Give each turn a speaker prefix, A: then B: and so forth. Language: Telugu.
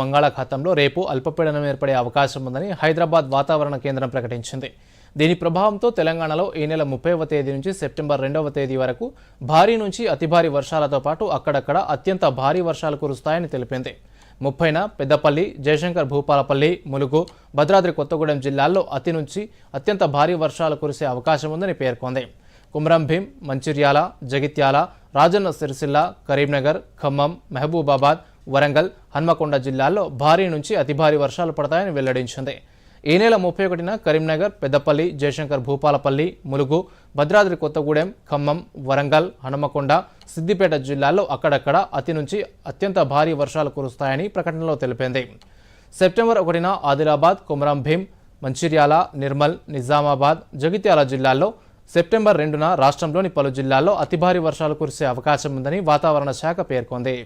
A: బంగాళాఖాతంలో రేపు అల్పపీడనం ఏర్పడే అవకాశం ఉందని హైదరాబాద్ వాతావరణ కేంద్రం ప్రకటించింది. దీని ప్రభావంతో తెలంగాణలో ఈ నెల ముప్పైవ తేదీ నుంచి సెప్టెంబర్ రెండవ తేదీ వరకు భారీ నుంచి అతి భారీ వర్షాలతో పాటు అక్కడక్కడ అత్యంత భారీ వర్షాలు కురుస్తాయని తెలిపింది. ముప్పైన పెద్దపల్లి జయశంకర్ భూపాలపల్లి ములుగు భద్రాద్రి కొత్తగూడెం జిల్లాల్లో అతి నుంచి అత్యంత భారీ వర్షాలు కురిసే అవకాశం ఉందని పేర్కొంది. కుమ్రం భీం మంచిర్యాల జగిత్యాల రాజన్న సిరిసిల్ల కరీంనగర్ ఖమ్మం మహబూబాబాద్ వరంగల్ హన్మకొండ జిల్లాల్లో భారీ నుంచి అతి భారీ వర్షాలు పడతాయని వెల్లడించింది. ఈ నెల ముప్పై ఒకటిన కరీంనగర్ పెద్దపల్లి జయశంకర్ భూపాలపల్లి ములుగు భద్రాద్రి కొత్తగూడెం ఖమ్మం వరంగల్ హనుమకొండ సిద్దిపేట జిల్లాల్లో అక్కడక్కడ అతి నుంచి అత్యంత భారీ వర్షాలు కురుస్తాయని ప్రకటనలో తెలిపింది. సెప్టెంబర్ ఒకటిన ఆదిలాబాద్ కొమరం భీం మంచిర్యాల నిర్మల్ నిజామాబాద్ జగిత్యాల జిల్లాల్లో సెప్టెంబర్ రెండున రాష్ట్రంలోని పలు జిల్లాల్లో అతి భారీ వర్షాలు కురిసే అవకాశం ఉందని వాతావరణ శాఖ పేర్కొంది.